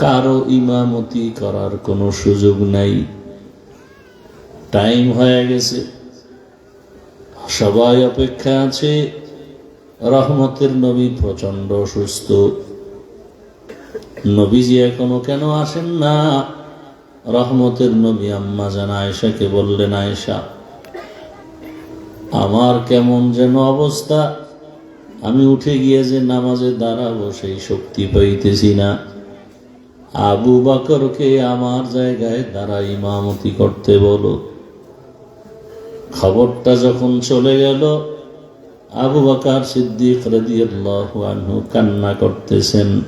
কারও ইমামতি করার কোনো সুযোগ নাই। টাইম হয়ে গেছে। সবাই অপেক্ষা আছে। রহমতের নবী প্রচণ্ড অসুস্থ নবীজি এখনও কেন আসেন না? রহমতের নবী আম্মা জান আয়েশাকে বললেন, আয়েশা, আমার কেমন যেন অবস্থা। আমি উঠে গিয়ে যে নামাজে দাঁড়াবো, সেই শক্তি পাইতেছি না। আবু বাকরকে আমার জায়গায় দ্বারা ইমামতি করতে বলো। খবরটা যখন চলে গেল, আবু বাকার সিদ্দিক আনহু কান্না করতেছেন।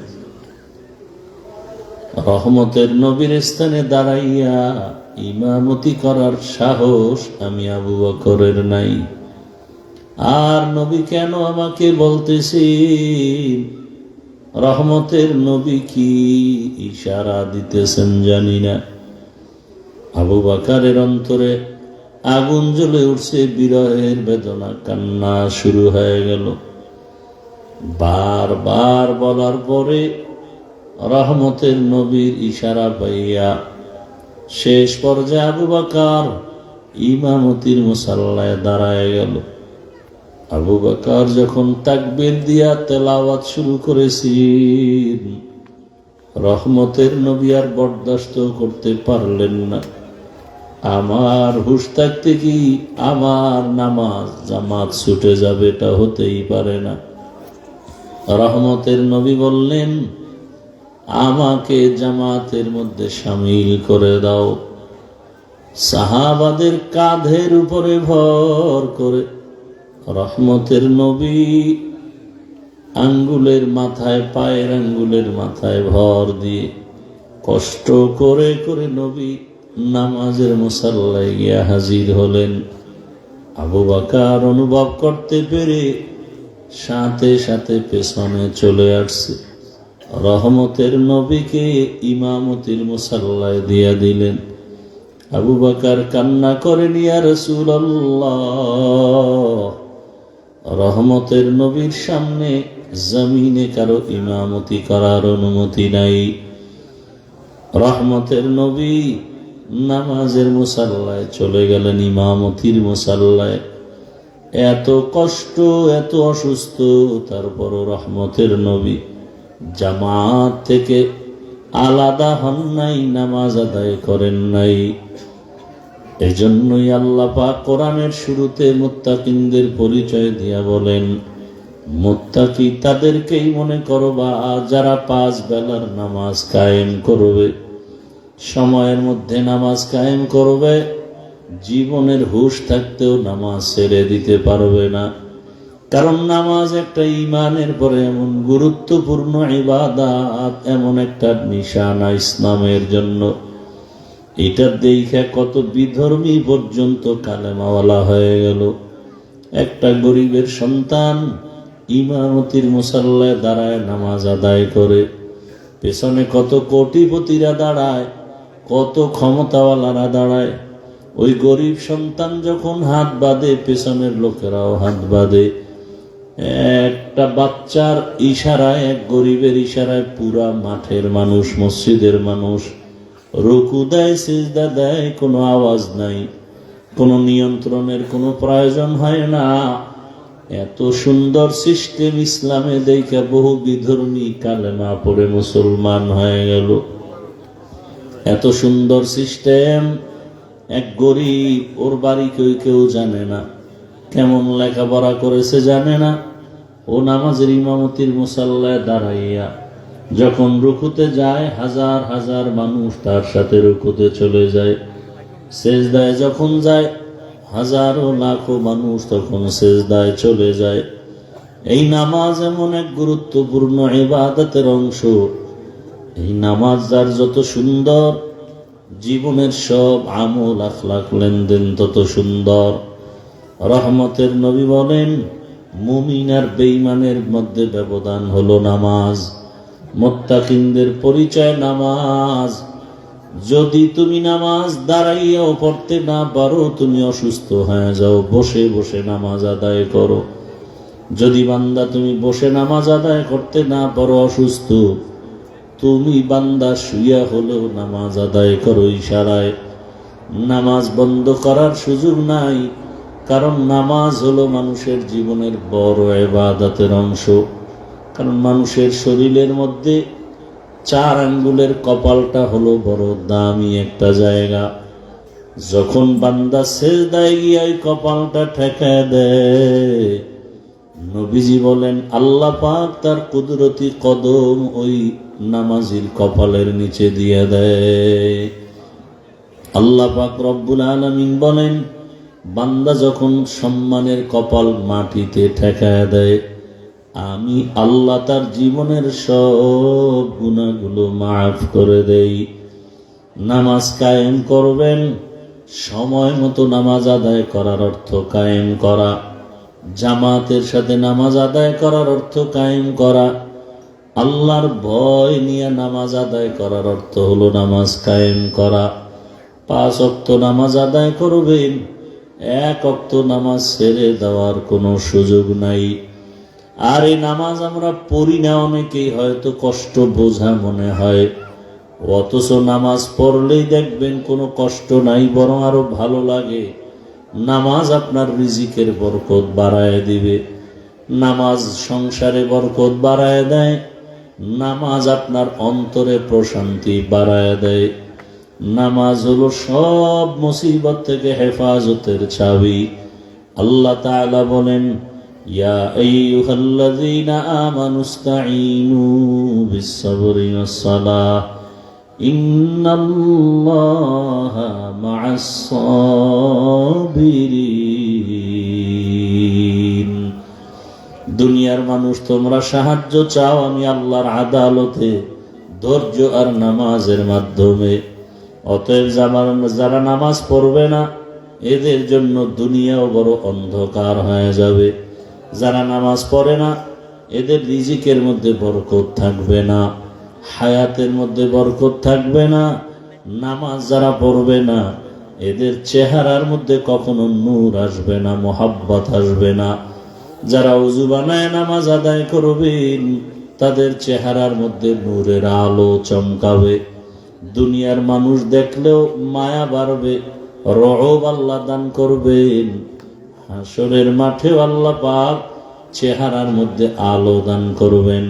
রহমতের নবীর স্থানে দাঁড়াইয়া ইমামতি করার সাহস আমি আবু বকরের নাই। আর নবী কেন আমাকে বলতেছি রহমতের নবী কি ইশারা দিতেছেন জানি না। আবু বাকারের অন্তরে আগুন জ্বলে উঠছে, বিরহের বেদনা, কান্না শুরু হয়ে গেল। বারবার বলার পরে রহমতের নবীর ইশারা পাইয়া শেষ পর্যায়ে আবু বাকার ইমামতির মুসাল্লায় দাঁড়ায় গেল। আবু বাকার যখন তাকবির দিয়া তেলাওয়াত শুরু করেছি রহমতের নবী আর বরদাস্ত করতে পারলেন না। আমার হুশ থাকতে কি আমার নামাজ জামাত ছুটে যাবে এটা হতেই পারে না। রহমতের নবী বললেন, আমাকে জামাতের মধ্যে সামিল করে দাও। সাহাবাদের কাঁধের উপরে ভর করে রহমতের নবী, আঙ্গুলের মাথায়, পায়ের আঙ্গুলের মাথায় ভর দিয়ে কষ্ট করে করে নবী নামাজের মুসাল্লায় গিয়া হাজির হলেন। আবু বাকার অনুভব করতে পেরে সাথে সাথে পেছনে চলে আসছে। রহমতের নবীকে ইমামতির মুসাল্লায় দিয়া দিলেন। আবু বাকার কান্না করে নিয়া রসুল রহমতের নবীর সামনে জমিনে কারও ইমামতি করার অনুমতি নাই। রহমতের নবী নামাজের মুসাল্লায় চলে গেলেন ইমামতির মুসাল্লায়। এত কষ্ট, এত অসুস্থ, তারপরও রহমতের নবী জামাত থেকে আলাদা হন নাই, নামাজ আদায় করেন নাই। এজন্যই আল্লাহ পাক কোরআনের শুরুতে মুত্তাকিনদের পরিচয় দিয়া বলেন, মুত্তাকি তাদেরকেই মনে করবা যারা পাঁচ বেলার নামাজ কায়েম করবে, সময়ের মধ্যে নামাজ কায়েম করবে, জীবনের হুশ থাকতেও নামাজ ছেড়ে দিতে পারবে না। কারণ নামাজ একটা ইমানের পরে এমন গুরুত্বপূর্ণ ইবাদাত, এমন একটা নিশানা ইসলামের জন্য। এটা দেখে কত বিধর্মী পর্যন্ত কালেমাওয়ালা হয়ে গেল। একটা গরিবের সন্তান ইমামতির মুসাল্লায় দাঁড়ায় নামাজ আদায় করে। পেছনে কত কোটিপতিরা দাঁড়ায়, কত ক্ষমতাওয়ালারা দাঁড়ায়। ওই গরিব সন্তান যখন হাত বাঁধে, পেছনের লোকেরাও হাত বাঁধে। একটা বাচ্চার ইশারায়, এক গরিবের ইশারায় পুরা মাঠের মানুষ, মসজিদের মানুষ রুকু দেয়, সিজদা দেয়, কোনো আওয়াজ নাই। কোনো নিয়ন্ত্রণের কোনো প্রয়োজন হয় না। এত সুন্দর সিস্টেম ইসলামে দেখে বহু বিধর্মী কালেমা পড়ে মুসলমান হয়ে গেল। এত সুন্দর সিস্টেম, এক গরিব, ওর বাড়ি কেউ কেউ জানে না। কেমন লেখাপড়া করেছে জানে না। ও নামাজের ইমামতির মুসাল্লায় দাঁড়াইয়া যখন রুকুতে যায়, হাজার হাজার মানুষ তার সাথে রুকুতে চলে যায়। শেষ সেজদায় যখন যায়, হাজারো লাখো মানুষ তখন সেজদায় চলে যায়। এই নামাজ এমন এক গুরুত্বপূর্ণ ইবাদতের অংশ। এই নামাজ যার যত সুন্দর, জীবনের সব আমল, আখলাখ লেনদেন তত সুন্দর। রহমতের নবী বলেন, মুমিন আর বেইমানের মধ্যে ব্যবধান হলো নামাজ। মোত্তাকিনদের পরিচয় নামাজ। যদি তুমি নামাজ দাঁড়াইয়াও পড়তে না পারো, তুমি অসুস্থ হয়ে যাও, বসে বসে নামাজ আদায় করো। যদি বান্দা তুমি বসে নামাজ আদায় করতে না পারো, অসুস্থ, তুমি বান্দা শুইয়া হলেও নামাজ আদায় করো ইশারায়। নামাজ বন্ধ করার সুযোগ নাই, কারণ নামাজ হলো মানুষের জীবনের বড় এবাদতের অংশ। কারণ মানুষের শরীরের মধ্যে চার আঙ্গুলের কপালটা হলো বড় দামি একটা জায়গা। যখন বান্দা শেষ দায় গিয়ে ওই কপালটা ঠেকায় দেয়, নবীজি বলেন, আল্লাহ পাক তার কুদরতি কদম ওই নামাজির কপালের নিচে দিয়ে দেয়। আল্লাহ পাক রব্বুল আলমিন বলেন, বান্দা যখন সম্মানের কপাল মাটিতে ঠেকায় দেয় আমি আল্লাহ তার জীবনের সব গুণাগুলো মাফ করে দেই। নামাজ কায়েম করবেন, সময় মতো নামাজ আদায় করার অর্থ কায়েম করা। জামাতের সাথে নামাজ আদায় করার অর্থ কায়েম করা। আল্লাহর ভয় নিয়ে নামাজ আদায় করার অর্থ হলো নামাজ কায়েম করা। পাঁচ অক্ত নামাজ আদায় করবেন, এক অক্ত নামাজ ছেড়ে দেওয়ার কোনো সুযোগ নাই। আর এই নামাজ আমরা পড়ি না অনেকেই, হয়তো কষ্ট বোঝা মনে হয়। অথচ নামাজ পড়লেই দেখবেন কোনো কষ্ট নাই, বরং আরও ভালো লাগে। নামাজ আপনার রিজিকের বরকত বাড়ায় দিবে। নামাজ সংসারে বরকত বাড়ায় দেয়। নামাজ আপনার অন্তরে প্রশান্তি বাড়ায় দেয়। নামাজ হলো সব মুসিবত থেকে হেফাজতের চাবি। আল্লাহ তাআলা বলেন ইয়া আইয়ুহাল্লাযীনা আমানুস্তাঈনু বিস-সাবরি ওয়াস-সালাহ ইন্নাল্লাহা মা'আস সাবিরিন দুনিয়ার মানুষ, তোমরা সাহায্য চাও আমি আল্লাহর আদালতে, ধৈর্য আর নামাজের মাধ্যমে। অতএব যারা নামাজ পড়বে না, এদের জন্য দুনিয়াও বড় অন্ধকার হয়ে যাবে। যারা নামাজ পড়ে না, এদের রিজিকের মধ্যে বরকত থাকবে না, হায়াতের মধ্যে বরকত থাকবে না, নামাজ যারা পড়বে না, এদের চেহারার মধ্যে কখনো নূর আসবে না, মোহাব্বত আসবে না। যারা উজু বানায় নামাজ আদায় করবেন, তাদের চেহারার মধ্যে নূরের আলো চমকাবে। দুনিয়ার মানুষ দেখলেও মায়া বাড়বে রহব আল্লাহ দান করবেন। হাসরের মাঠে আল্লাহ পাক চেহারার মধ্যে আলো দান করবেন।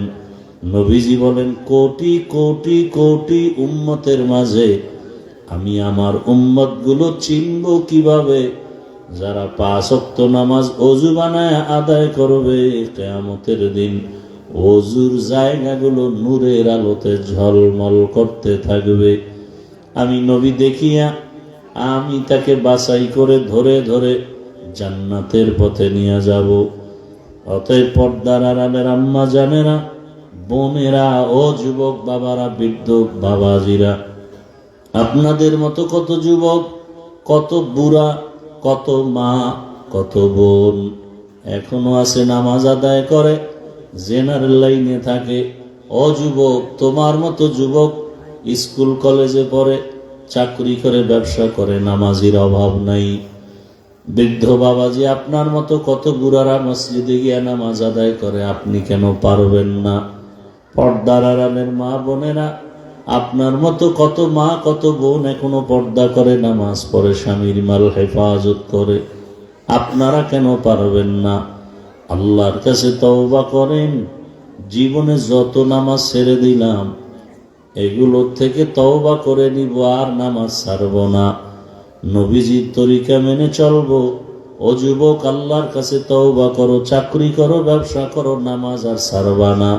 নবীজি বলেন, কোটি কোটি কোটি উম্মতের মাঝে আমি আমার উম্মতগুলো চিনব কীভাবে? যারা পাঁচ অক্ত নামাজ অজু বানায় আদায় করবে, কেয়ামতের দিন অজুর জায়গাগুলো নূরের আলোতে ঝলমল করতে থাকবে। আমি নবী দেখিয়া আমি তাকে বাছাই করে ধরে ধরে জান্নাতের পথে নিয়ে যাব। অতএব পর্দার আড়ালের আম্মা জানেরা, বোনেরা ও যুবক বাবারা বৃদ্ধ বাবাজিরা, আপনাদের মতো কত যুবক, কত বুড়া, কত মা, কত বোন এখনও আছে নামাজ আদায় করে, জেনারেল লাইনে থাকে। ও যুবক, তোমার মতো যুবক স্কুল কলেজে পড়ে, চাকরি করে, ব্যবসা করে, নামাজির অভাব নাই। বৃদ্ধ বাবাজি, আপনার মতো কত গুরারা মসজিদে গিয়া নামাজ আদায় করে, আপনি কেন পারবেন না? পর্দার আড়ালের মা বোনেরা, আপনার মতো কত মা, কত বোন এখনও পর্দা করে, নামাজ পড়ে, স্বামীর মাল হেফাজত করে। আপনারা কেন পারবেন না? আল্লাহর কাছে তওবা করেন। জীবনে যত নামাজ ছেড়ে দিলাম, এগুলোর থেকে তওবা করে নিব, আর নামাজ ছাড়ব না। নবীজির তরিকা মেনে চলবো। ও যুবক, আল্লাহর কাছে তওবা করো, চাকরি করো, ব্যবসা করো, নামাজ আর ছাড়বা না।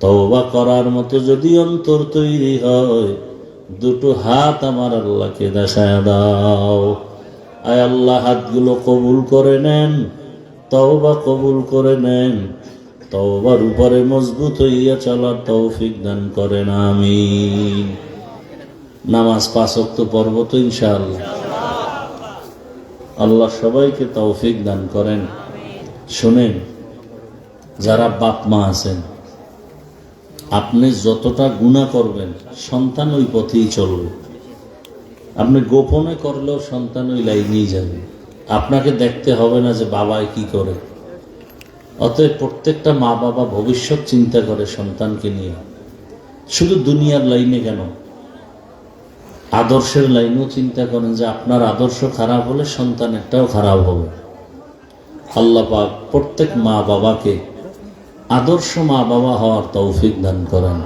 তওবা করার মতো যদি অন্তর তৈরি হয়, দুটো হাত আমার আল্লাহকে দেখায় দাও। আয় আল্লাহ, হাতগুলো কবুল করে নেন, তওবা কবুল করে নেন। তওবার উপরে মজবুত হইয়া চলার তৌফিক দান করেন আমি নামাজ পাঁচক তো পর্ব তো ইনশাআল্লাহ। আল্লাহ সবাইকে তৌফিক দান করেন। শোনেন, যারা বাপ মা আছেন, আপনি যতটা গুণা করবেন, সন্তান ওই পথেই চলবে। আপনি গোপনে করলেও সন্তান ওই লাইনেই যাবে। আপনাকে দেখতে হবে না যে বাবাই কি করে। অতএব প্রত্যেকটা মা বাবা ভবিষ্যৎ চিন্তা করে সন্তানকে নিয়ে। শুধু দুনিয়ার লাইনে কেন? আদর্শের লাইনও চিন্তা করেন যে আপনার আদর্শ খারাপ হলে সন্তানেরটাও খারাপ হবে। আল্লাহ পাক প্রত্যেক মা বাবাকে আদর্শ মা বাবা হওয়ার তৌফিক দান করেন।